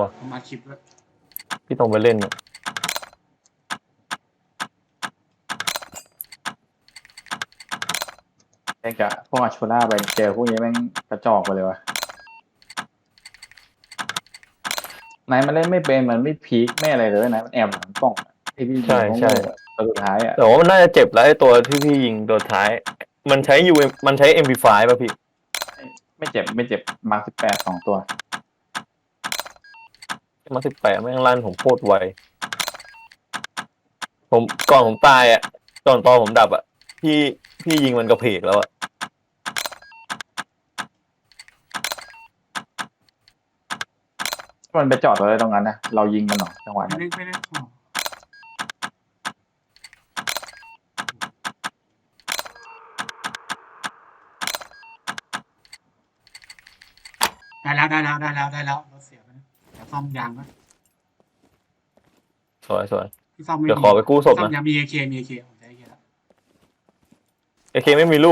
ว่ะผมมาคลิปแล้วพี่ต้องไปเล่นอะแม่งกะพวกอาชูล่าไปเจอพวกนี้แม่งกระจอกไปเลยวะนายมันเล่นไม่เป็นมันไม่พีคไม่อะไรเลยนายมันแอบหลังกล้องอะไอพี่ยิงโง่ๆอะตัวสุดท้ายอะแต่ว่ามันน่าจะเจ็บแล้วไอ้ตัวที่พี่ยิงตัวท้าย มันใช้ U มันใช้ MP5 ป่ะพี่ ไม่เจ็บไม่เจ็บมาสิบแปดสองตัว มาสิบแปดแม่งลั่นผมโคตรไว ผมก่อนผมตายอะก่อนตอนผมดับอะ พี่พี่ยิงมันกระเพกแล้วอะมันไปจอดอะไรตรงนั้นนะเรายิงมันหรอจังหวะไม่นั้นได้ไม่ได้อ๋อได้แล้วได้แล้วได้แล้วได้แล้วรถเสียไปนะเดี๋ยวซ่อมยางก็สวยสวยพี่ซ่อมไม่เดี๋ยวขอไปกู้ศพซ่อมนะยางมีเอเคมีเอเคผมใช้เอเคแล้ว เอเคไม่มีลูก